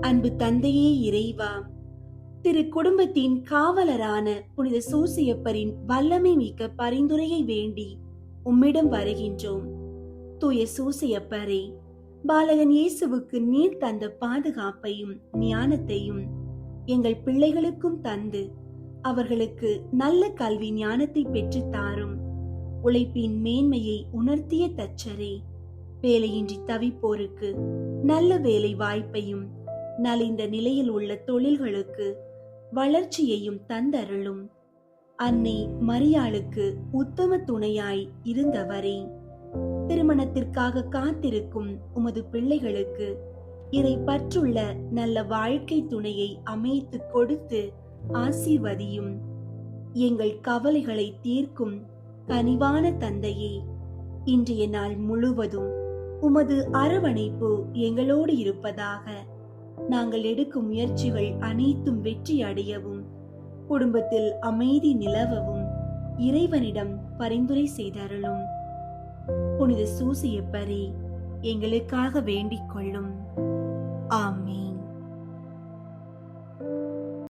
அன்பு தந்தையே இறைவா திரு குடும்பத்தின் காவலரான புனித சூசியப்பரின் வல்லமை மிக்க பரிந்துரையை வேண்டி உம்மிடம் வருகின்றோம். தூய சூசியப்பரே பாலகன் இயேசுவுக்கு நீர் தந்த பாதுகாப்பையும் ஞானத்தையும் எங்கள் பிள்ளைகளுக்கும் தந்து அவர்களுக்கு நல்ல கல்வி ஞானத்தை பெற்றுத் தாரும். உழைப்பின் மேன்மையை உணர்த்திய தச்சரே வேலையின்றி தவிப்போருக்கு நல்ல வேலை வாய்ப்பையும் நலிந்த நிலையில் உள்ள தொழில்களுக்கு வளர்ச்சியையும் தந்தருளும். அன்னை மரியாளுக்கு உத்தம துணையாய் இருந்தவரே. திருமணத்திற்காக காத்திருக்கும் உமது பிள்ளைகளுக்கு இதை பற்றுள்ள நல்ல வாழ்க்கை துணையை அமைத்து கொடுத்து ஆசீர்வதியும். எங்கள் கவலைகளை தீர்க்கும் கனிவான தந்தையே இன்றைய நாள் முழுவதும் உமது அரவணைப்பு எங்களோடு இருப்பதாக நாங்கள் எடுக்கும் முயற்சிகள் அனைத்தும் வெற்றி அடையவும் குடும்பத்தில் அமைதி நிலவவும் இறைவனிடம் பரிந்துரை செய்தருளும். புனித சூசியப்பரே எங்களுக்காக வேண்டிக் கொள்ளும். ஆமே